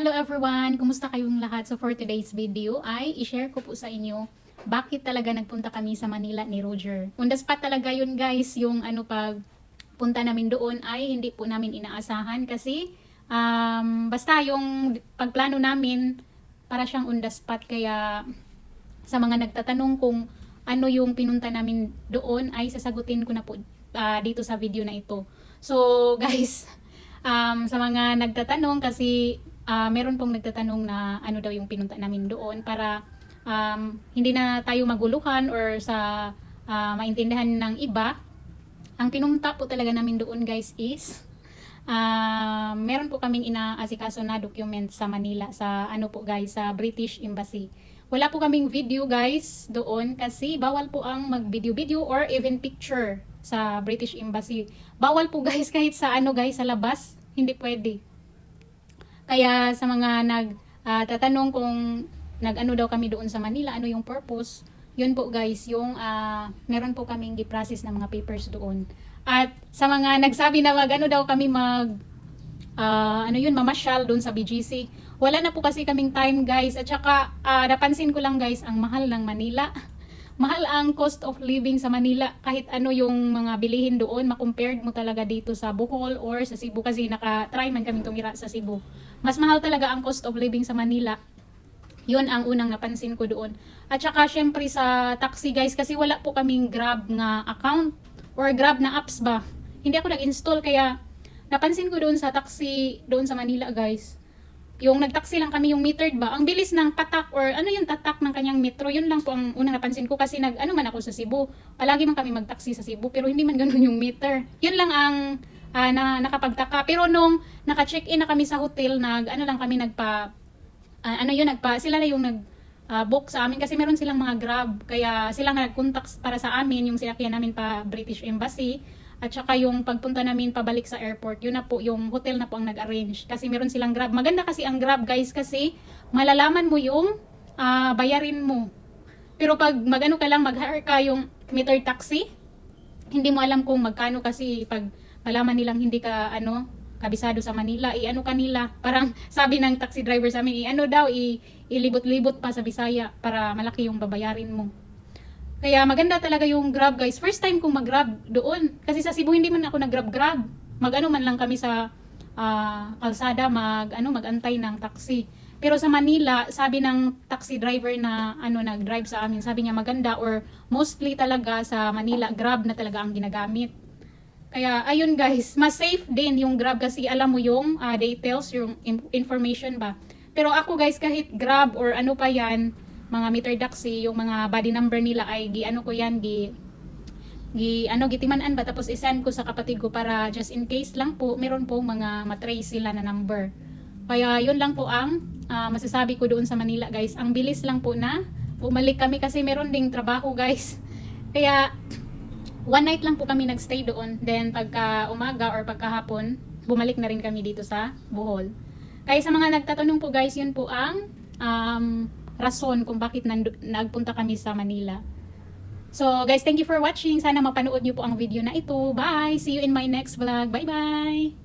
Hello everyone! Kumusta kayong lahat? So for today's video ay i-share ko po sa inyo bakit talaga nagpunta kami sa Manila ni Roger. On the spot talaga yun guys, yung ano pag punta namin doon ay hindi po namin inaasahan kasi um, basta yung pagplano namin para siyang on the spot kaya sa mga nagtatanong kung ano yung pinunta namin doon ay sasagutin ko na po ah, dito sa video na ito. So guys, um, sa mga nagtatanong kasi ah, meron pong nagtatanong na ano daw yung pinunta namin doon para um, hindi na tayo maguluhan or sa ah, maintindihan ng iba. Ang pinunta po talaga namin doon guys is ah, meron po kaming inaasikaso na document sa Manila sa ano po guys sa British Embassy. Wala po kaming video guys doon kasi bawal po ang mag-video-video or even picture sa British Embassy. Bawal po guys kahit sa ano guys sa labas, hindi pwede. Kaya sa mga nag tatanong kung nag-ano daw kami doon sa Manila, ano yung purpose, yun po guys, yung ah, meron po kaming gi-process ng mga papers doon. At sa mga nagsabi na mag ano daw kami mag ah, ano yun, mamasyal doon sa BGC. Wala na po kasi kaming time guys. At saka ah, napansin ko lang guys, ang mahal ng Manila. Mahal ang cost of living sa Manila. Kahit ano yung mga bilihin doon, makompared mo talaga dito sa Bohol or sa Cebu kasi naka-try man kaming tumira sa Cebu. Mas mahal talaga ang cost of living sa Manila. Yun ang unang napansin ko doon. At saka syempre sa taxi guys kasi wala po kaming Grab nga account or Grab na apps ba. Hindi ako nag-install kaya napansin ko doon sa taxi doon sa Manila guys. Yung nagtaxi lang kami yung metered ba. Ang bilis ng patak or ano yung tatak ng kanyang metro. Yun lang po ang unang napansin ko kasi nag ano man ako sa Cebu. Palagi man kami magtaxi sa Cebu pero hindi man ganun yung meter. Yun lang ang ah, na nakapagtaka. Pero nung naka-check-in na kami sa hotel, nag ano lang kami nagpa ah, ano yun nagpa sila na yung nag ah, book sa amin kasi meron silang mga grab kaya sila nag-contact para sa amin yung sinakyan namin pa British Embassy at saka yung pagpunta namin pabalik sa airport yun na po yung hotel na po ang nag-arrange. Kasi meron silang grab. Maganda kasi ang grab guys kasi malalaman mo yung ah, bayarin mo. Pero pag magano ka lang mag-hire ka yung meter taxi hindi mo alam kung magkano kasi pag malaman nilang hindi ka ano kabisado sa Manila, i-ano kanila, parang sabi ng taxi driver sa amin, i-ano daw, i- ilibot-libot pa sa Bisaya para malaki yung babayarin mo. Kaya maganda talaga yung Grab guys. First time kong mag-Grab doon. Kasi sa Cebu hindi man ako nag-Grab-Grab. Mag-ano man lang kami sa ah, kalsada, mag, ano, mag-antay ng taxi. Pero sa Manila, sabi ng taxi driver na ano nag-drive sa amin, sabi niya maganda or mostly talaga sa Manila, Grab na talaga ang ginagamit. Kaya ayun guys, mas safe din yung Grab kasi alam mo yung ah, details, yung in- information ba. Pero ako guys, kahit Grab or ano pa yan, mga meter taxi, yung mga body number nila ay gi ano ko yan, gi gi ano gitimanan ba tapos isend ko sa kapatid ko para just in case lang po meron po mga matrace sila na number. Kaya yun lang po ang ah, masasabi ko doon sa Manila guys. Ang bilis lang po na bumalik kami kasi meron ding trabaho guys. Kaya one night lang po kami nagstay doon. Then pagka umaga or pagkahapon, bumalik na rin kami dito sa Bohol. Kaya sa mga nagtatanong po guys, yun po ang um, rason kung bakit nagpunta kami sa Manila. So guys, thank you for watching. Sana mapanood niyo po ang video na ito. Bye! See you in my next vlog. Bye-bye!